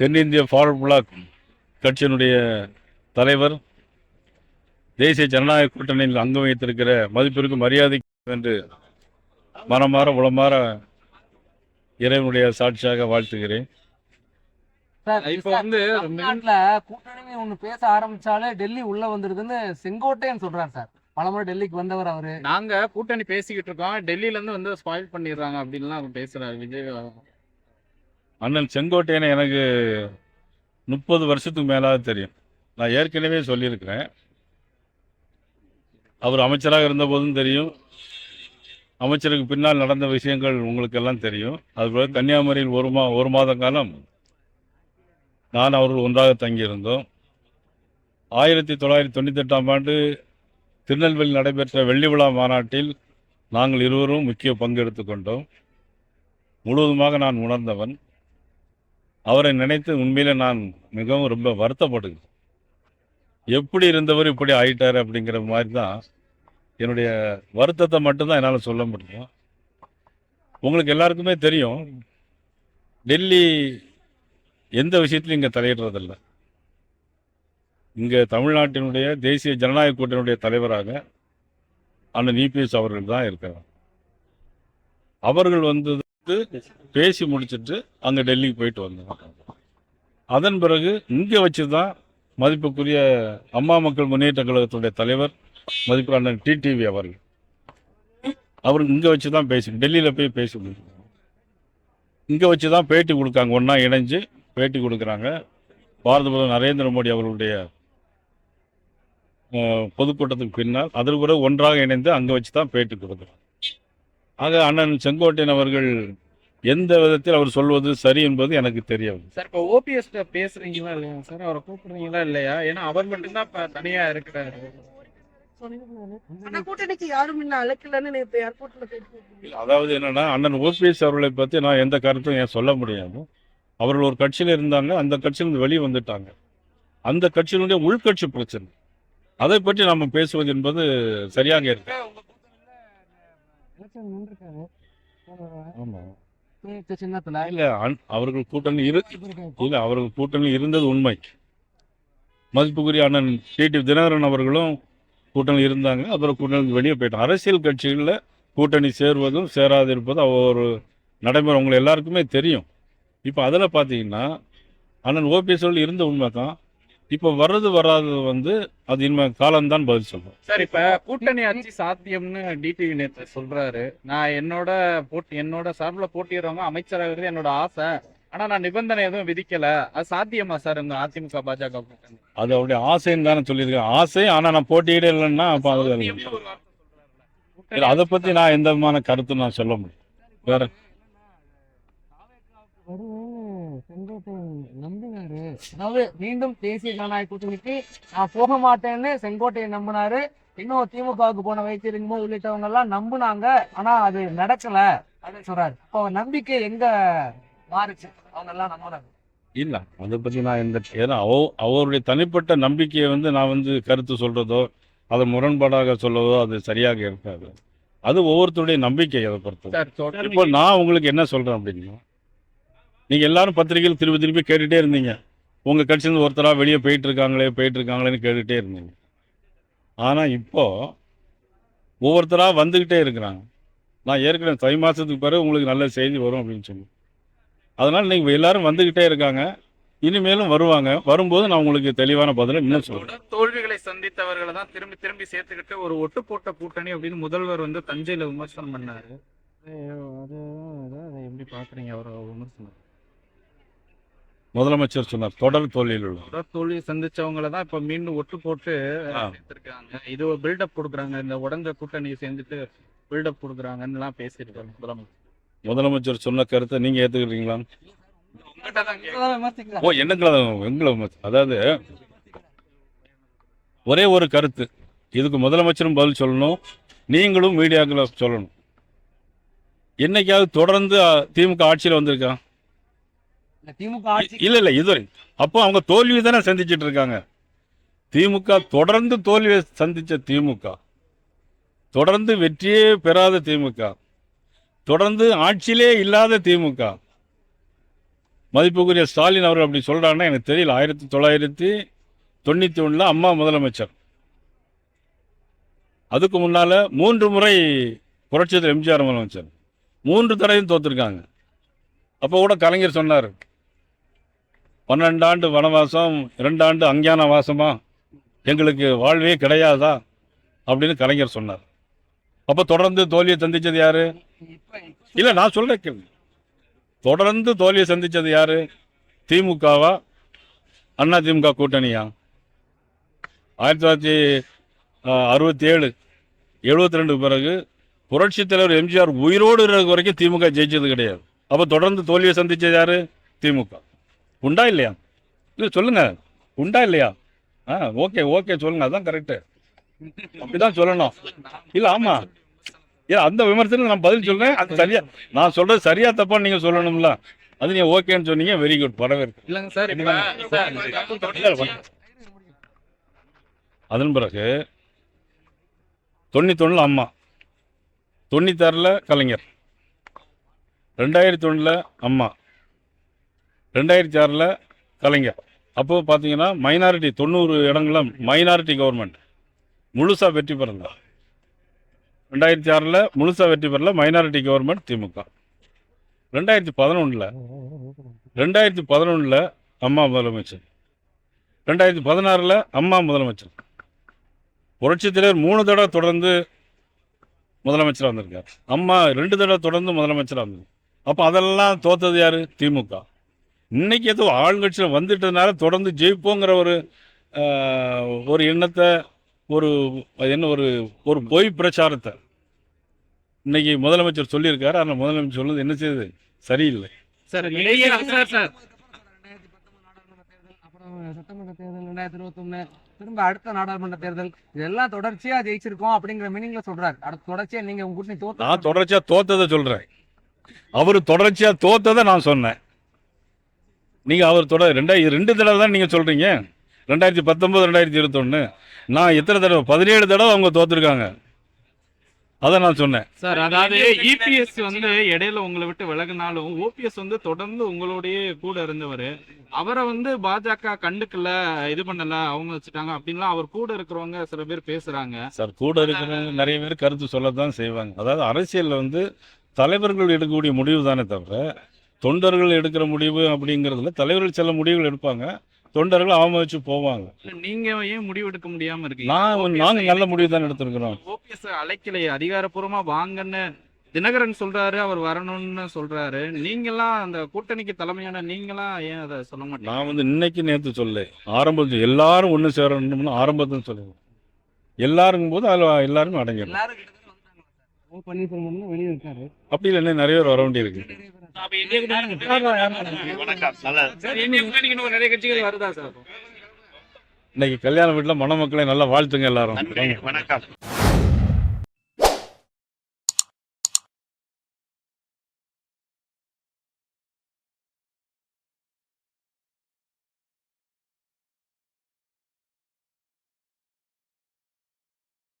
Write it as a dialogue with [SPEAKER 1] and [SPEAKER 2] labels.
[SPEAKER 1] தென்னிந்திய forward black கட்சியினுடைய தலைவர் தேசிய ஜனநாயக கூட்டணியில் அங்கம் வைத்திருக்கிற மதிப்பிற்கு மரியாதை என்று மனமாற உளமாற இறைவனுடைய சாட்சியாக வாழ்த்துகிறேன்.
[SPEAKER 2] சார்
[SPEAKER 3] இப்ப வந்து
[SPEAKER 2] கூட்டணி ஒண்ணு பேச ஆரம்பிச்சாலே டெல்லி உள்ள வந்துருதுன்னு செங்கோட்டையன் சொல்றாரு சார். பலமுறை டெல்லிக்கு வந்தவர் அவரு.
[SPEAKER 3] நாங்க கூட்டணி பேசிக்கிட்டு இருக்கோம். டெல்லியில இருந்து வந்து ஸ்பாயில் பண்ணிடுறாங்க அப்படின்லாம் அவர் பேசுறாரு. விஜய்
[SPEAKER 1] அண்ணன் செங்கோட்டையனை எனக்கு முப்பது வருஷத்துக்கு மேலாக தெரியும். நான் ஏற்கனவே சொல்லியிருக்கிறேன். அவர் அமைச்சராக இருந்தபோதும் தெரியும். அமைச்சருக்கு பின்னால் நடந்த விஷயங்கள் உங்களுக்கு எல்லாம் தெரியும். அதுபோல் கன்னியாகுமரியில் ஒரு மா ஒரு மாத காலம் நான் அவர்கள் ஒன்றாக தங்கியிருந்தோம். ஆயிரத்தி தொள்ளாயிரத்தி தொண்ணூற்றி எட்டாம் ஆண்டு திருநெல்வேலி நடைபெற்ற வெள்ளி விழா மாநாட்டில் நாங்கள் இருவரும் முக்கிய பங்கு எடுத்துக்கொண்டோம் முழுவதுமாக நான் உணர்ந்தவன். அவரை நினைத்து உண்மையில நான் மிகவும் ரொம்ப வருத்தப்படுகிறேன் எப்படி இருந்தவர் இப்படி ஆயிட்டார் அப்படிங்கிற மாதிரி தான் என்னுடைய வருத்தத்தை மட்டும்தான் என்னால் சொல்ல முடியும். உங்களுக்கு எல்லாருக்குமே தெரியும் டெல்லி எந்த விஷயத்துலையும் இங்கே தலையிடுறதில்ல. இங்கே தமிழ்நாட்டினுடைய தேசிய ஜனநாயக கூட்டணியுடைய தலைவராக அண்ணன் இபிஎஸ் அவர்கள் தான் இருக்கிறார். அவர்கள் வந்தது பேசி முடிச்சிட்டு அங்கே டெல்லிக்கு போயிட்டு வந்தோம். அதன் பிறகு இங்கே வச்சு தான் மதிப்புக்குரிய அம்மா மக்கள் முன்னேற்ற கழகத்துடைய தலைவர் மதிப்பு அண்ணன் டிடிவி அவர்கள். அவர் இங்கே வச்சு தான் பேசி டெல்லியில் போய் பேசி முடிச்சாங்க இங்கே வச்சு தான் பேட்டி கொடுக்காங்க ஒன்றா இணைஞ்சு பேட்டி கொடுக்குறாங்க. பாரத பிரதமர் நரேந்திர மோடி அவர்களுடைய பொதுக்கூட்டத்துக்கு பின்னால் அதற்கு பிறகு ஒன்றாக இணைந்து அங்கே வச்சு தான் பேட்டி கொடுக்குறாங்க. ஆக அண்ணன் செங்கோட்டையன் அவர்கள் எந்த விதத்தில் அவர் சொல்வது சரி என்பது எனக்கு தெரியவில்லை
[SPEAKER 3] சார் இப்போ ஓபிஎஸ் பேசுறீங்களா இல்லையா சார்? அவரை கூப்பிடுறீங்களா இல்லையா? ஏன்னா அவர் மட்டும்தான் இப்ப தனியா இருக்கிறாரு.
[SPEAKER 1] அதாவது என்னன்னா அண்ணன் ஓபிஎஸ் அவர்களை பற்றி நான் எந்த கருத்தும் ஏன் சொல்ல முடியாது. அவர்கள் ஒரு கட்சியில் இருந்தாங்க அந்த கட்சியிலிருந்து வெளியே வந்துட்டாங்க. அந்த கட்சியினுடைய உள்கட்சி பிரச்சனை. அதை பற்றி நம்ம பேசுவது என்பது சரியாக இருக்கு
[SPEAKER 2] நின்றுருக்காரு
[SPEAKER 1] ஆமாம்
[SPEAKER 2] சின்னத்துல.
[SPEAKER 1] இல்லை அவர்கள் கூட்டணி இரு இல்லை அவர்கள் கூட்டணி இருந்தது உண்மை. மதிப்புக்குரிய அண்ணன் டிடி தினகரன் அவர்களும் கூட்டணி இருந்தாங்க. அப்புறம் கூட்டணி வெளியே போயிட்டாங்க. அரசியல் கட்சிகளில் கூட்டணி சேர்வதும் சேராதிருப்பதும் ஒரு நடைமுறை. உங்களை எல்லாருக்குமே தெரியும். இப்போ அதில் பார்த்தீங்கன்னா அண்ணன் ஓபிஎஸ் இருந்த உண்மை தான் இப்போ வர்றது வராதது வந்து அது இனிமே காலம்தான் பதில் சொல்லும்.
[SPEAKER 3] சார் இப்ப கூட்டணி ஆட்சி சாத்தியம்னு டிடிவி நேத்து சொல்றாரு. நான் என்னோட போட்டி என்னோட சார்பில் போட்டிடுறவங்க அமைச்சராகிறது என்னோட ஆசை. ஆனா நான் நிபந்தனை எதுவும் விதிக்கல. அது சாத்தியமா சார் இந்த அதிமுக பாஜக கூட்டணி?
[SPEAKER 1] அது அவருடைய ஆசைன்னு தானே சொல்லியிருக்கேன் ஆசை ஆனால் நான் போட்டியிட இல்லைன்னா அப்போ அது அதை பற்றி நான் எந்த விதமான கருத்து நான் சொல்ல முடியும் வேற
[SPEAKER 2] வருவேன்னு செங்கோட்டையன் நம்பினாரு அதாவது மீண்டும் தேசிய ஜனநாயக கூட்டணிக்கு நான் போக மாட்டேன்னு செங்கோட்டையன் நம்பினாரு. இன்னும் திமுகவுக்கு போன வைத்திருக்கும்போது உள்ளிட்டவங்க எல்லாம் நம்புனாங்க. ஆனா அது நடக்கல அப்படின்னு சொல்றாரு. இப்போ நம்பிக்கை எங்க மாறுச்சு? அவங்க எல்லாம் நம்பினாங்க
[SPEAKER 1] இல்லை அதை பற்றி நான் எந்த ஏன்னா அவ அவருடைய தனிப்பட்ட நம்பிக்கையை வந்து நான் வந்து கருத்து சொல்கிறதோ அதை முரண்பாடாக சொல்லவோ அது சரியாக இருக்காது. அது ஒவ்வொருத்தருடைய நம்பிக்கை அதை
[SPEAKER 3] தொடர்ந்து
[SPEAKER 1] இப்போ நான் உங்களுக்கு என்ன சொல்கிறேன் அப்படின்னா நீங்கள் எல்லாரும் பத்திரிகையில் திருப்பி திருப்பி கேட்டுகிட்டே இருந்தீங்க. உங்கள் கட்சியிலேருந்து ஒருத்தராக வெளியே போயிட்டு இருக்காங்களே போயிட்டு இருக்காங்களேன்னு கேட்டுகிட்டே இருந்தீங்க. ஆனால் இப்போ ஒவ்வொருத்தராக வந்துக்கிட்டே இருக்கிறாங்க. நான் ஏற்கனவே தை மாதத்துக்கு பிறகு உங்களுக்கு நல்ல செய்தி வரும் அப்படின்னு சொல்லி அதனால் நீங்கள் எல்லாரும் வந்துக்கிட்டே இருக்காங்க. இனிமேலும் வருவாங்க. வரும்போது நான் உங்களுக்கு தெளிவான பதிலை இன்னும் சொல்கிறேன்
[SPEAKER 3] தொடர் தோல்விகளை சந்தித்தவர்களை தான் திரும்பி திரும்பி சேர்த்துக்கிட்டு ஒரு ஒட்டு போட்ட கூட்டணி அப்படின்னு முதல்வர் வந்து தஞ்சையில விமர்சனம் பண்ணாரு. அது அதை எப்படி பாக்குறீங்க? அவர் விமர்சனம்.
[SPEAKER 1] முதலமைச்சர் சொன்னார் தொடர் உள்ள
[SPEAKER 3] தொடர் தோல்வி சந்திச்சவங்கள தான் இப்ப மீண்டும் ஒட்டு போட்டு. சேர்த்திருக்காங்க. இது ஒரு பில்டப் கொடுக்குறாங்க. இந்த உடஞ்ச கூட்டணியை சேர்ந்துட்டு பில்டப் கொடுக்குறாங்கன்னு எல்லாம் பேசியிருக்காரு முதலமைச்சர்.
[SPEAKER 1] முதலமைச்சர் சொன்ன கருத்தை
[SPEAKER 3] கேக்குறேன்.
[SPEAKER 2] விமர்சிக்கலாம்.
[SPEAKER 1] ஓ என்னங்களை எங்களை அதாவது ஒரே ஒரு கருத்து. இதுக்கு முதலமைச்சரும் பதில் சொல்லணும். நீங்களும் மீடியாக்களை சொல்லணும். என்னைக்காவது தொடர்ந்து திமுக ஆட்சியில் வந்திருக்கா?
[SPEAKER 2] இந்த திமுக
[SPEAKER 1] இல்ல இல்ல இதுவரை அப்போ அவங்க தோல்வி தானே சந்திச்சிட்டு இருக்காங்க. திமுக தொடர்ந்து தோல்வியை சந்திச்ச திமுக தொடர்ந்து வெற்றியே பெறாத திமுக தொடர்ந்து ஆட்சியிலே இல்லாத திமுக. மதிப்புக்குரிய ஸ்டாலின் அவர் அப்படி சொல்கிறாங்கன்னா எனக்கு தெரியல. ஆயிரத்தி தொள்ளாயிரத்தி தொண்ணூற்றி ஒன்றில் அம்மா முதலமைச்சர். அதுக்கு முன்னால் மூன்று முறை புரட்சியத்தில் எம்ஜிஆர் முதலமைச்சர். மூன்று தடவையும் தோற்றுருக்காங்க அப்போ கூட கலைஞர் சொன்னார் பன்னெண்டாண்டு வனவாசம் இரண்டாண்டு அஞ்ஞான வாசமா? எங்களுக்கு வாழ்வே கிடையாதா? அப்படின்னு கலைஞர் சொன்னார். அப்போ தொடர்ந்து தோல்வியை சந்தித்தது யாரு? இல்லை நான் சொல்கிறேன் கேள்வி. தொடர்ந்து தோல்வியை சந்தித்தது யாரு? திமுகவா? அண்ணா திமுக கூட்டணியா? ஆயிரத்தி தொள்ளாயிரத்தி அறுபத்தி ஏழு எழுபத்தி ரெண்டு பிறகு புரட்சித் தலைவர் எம்ஜிஆர் உயிரோடு இருக்கிற வரைக்கும் திமுக ஜெயிச்சது கிடையாது. அப்போ தொடர்ந்து தோல்வியை சந்தித்தது யாரு? திமுக. உண்டா இல்லையா? இல்லை சொல்லுங்க. உண்டா இல்லையா? ஆ ஓகே ஓகே சொல்லுங்க. அதான் கரெக்டு அப்படிதான் சொல்லணும். இல்லை ஆமா. ஏன் அந்த விமர்சனம் நான் பதில் சொல்றேன். அது சரியா நான் சொல்றது சரியா தப்பா நீங்க சொல்லணும்ல. அது நீங்க ஓகேன்னு சொன்னீங்க வெரி குட் வரவேற்கு
[SPEAKER 3] இல்லைங்க சார்
[SPEAKER 1] அதன் பிறகு தொண்ணூத்தொன்னில் அம்மா. தொண்ணூத்தாறில் கலைஞர். ரெண்டாயிரத்தி ஒன்றில் அம்மா. ரெண்டாயிரத்தி ஆறில் கலைஞர். அப்போது பார்த்தீங்கன்னா மைனாரிட்டி தொண்ணூறு இடங்களில் மைனாரிட்டி கவர்மெண்ட் முழுசாக வெற்றி பெறல. ரெண்டாயிரத்தி ஆறில் முழுசாக வெற்றி பெறல மைனாரிட்டி கவர்மெண்ட் திமுக. ரெண்டாயிரத்தி பதினொன்றில் ரெண்டாயிரத்தி பதினொன்றில் அம்மா முதலமைச்சர். ரெண்டாயிரத்தி பதினாறில் அம்மா முதலமைச்சர். புரட்சித் தலைவர் மூணு தடவை தொடர்ந்து முதலமைச்சராக வந்திருக்கார் அம்மா ரெண்டு தடவை தொடர்ந்து முதலமைச்சராக வந்திருக்கு அப்போ அதெல்லாம் தோத்தது யார்? திமுக. இன்னைக்கு ஏதோ ஆளுங்கட்சியில் வந்துட்டதுனால தொடர்ந்து ஜெயிப்போங்கிற ஒரு ஒரு எண்ணத்தை ஒரு என்ன ஒரு ஒரு பொய் பிரச்சாரத்தை. இன்னைக்கு முதலமைச்சர் சொல்லியிருக்காரு. ஆனால் முதலமைச்சர் சொன்னது என்ன செய்யுது சரியில்லை.
[SPEAKER 3] சார்
[SPEAKER 2] சட்டமன்ற தேர்தல் ரெண்டாயிரத்தி இருபத்தொன்னு திரும்ப அடுத்த நாடாளுமன்ற தேர்தல் இதெல்லாம் தொடர்ச்சியா ஜெயிச்சிருக்கோம் அப்படிங்கிற மீனிங்ல சொல்றாரு. அடுத்த தொடர்ச்சியா நீங்க உங்க கூட்டணி தோத்து
[SPEAKER 1] நான் தொடர்ச்சியா தோத்ததை சொல்றேன். அவர் தொடர்ச்சியா தோத்ததை நான் சொன்னேன். நீங்க அவர் தொடர் ரெண்டாயிரம் ரெண்டு தடவை தான் நீங்க சொல்றீங்க? ரெண்டாயிரத்தி பத்தொன்பது ரெண்டாயிரத்தி இருபத்தொன்னு. நான் எத்தனை தடவை? பதினேழு தடவை அவங்க தோத்துருக்காங்க. அதை நான் சொன்னேன்.
[SPEAKER 3] சார் அதாவது இபிஎஸ் வந்து இடையில உங்களை விட்டு விலகினாலும் ஓபிஎஸ் வந்து தொடர்ந்து உங்களுடைய கூட இருந்தவர் அவரை வந்து பாஜக கண்டுக்கல இது பண்ணல அவங்க வச்சுட்டாங்க அப்படின்லாம் அவர் கூட இருக்கிறவங்க சில பேர் பேசுறாங்க.
[SPEAKER 1] சார் கூட இருக்கிற நிறைய பேர் கருத்து சொல்லத்தான் செய்வாங்க. அதாவது அரசியலில் வந்து தலைவர்கள் எடுக்கக்கூடிய முடிவு தானே தவிர தொண்டர்கள் எடுக்கிற முடிவு அப்படிங்கிறதுல தலைவர்கள் சில முடிவுகள் எடுப்பாங்க. தொண்டர்கள் அவமதிச்சு போவாங்க.
[SPEAKER 3] நீங்க ஏன் முடிவு எடுக்க முடியாம இருக்கீங்க?
[SPEAKER 1] நான் நாங்கள் நல்ல முடிவு தான் எடுத்திருக்கிறோம்.
[SPEAKER 3] ஓபிஎஸ் அழைக்கலையே அதிகாரப்பூர்வமா வாங்கன்னு தினகரன் சொல்றாரு அவர் வரணும்னு சொல்றாரு. நீங்களாம் அந்த கூட்டணிக்கு தலைமையான நீங்களாம் ஏன் அதை சொல்ல மாட்டீங்க?
[SPEAKER 1] நான் வந்து இன்னைக்கு நேற்று சொல்ல ஆரம்பத்தில் எல்லாரும் ஒன்று சேரணும்னு ஆரம்பத்தில் சொல்லுவேன் எல்லாருக்கும் போது அதில் எல்லாருமே அடங்கிடும்
[SPEAKER 2] எல்லாரும் கிட்டத்தட்ட வந்துட்டாங்க சார். ஓ பன்னீர்செல்வம் தான் வெளியே இருக்காரு.
[SPEAKER 1] அப்படி இல்லை நிறைய பேர் வர வேண்டியிருக்கு.
[SPEAKER 3] சார் இந்திய கூட்டணிக்கு இன்னும் நிறைய கட்சிகள் வருதா சார்?
[SPEAKER 1] இன்னைக்கு கல்யாண வீட்டில் மணமக்களை நல்லா வாழ்த்துங்க எல்லாரும்.
[SPEAKER 4] வணக்கம்.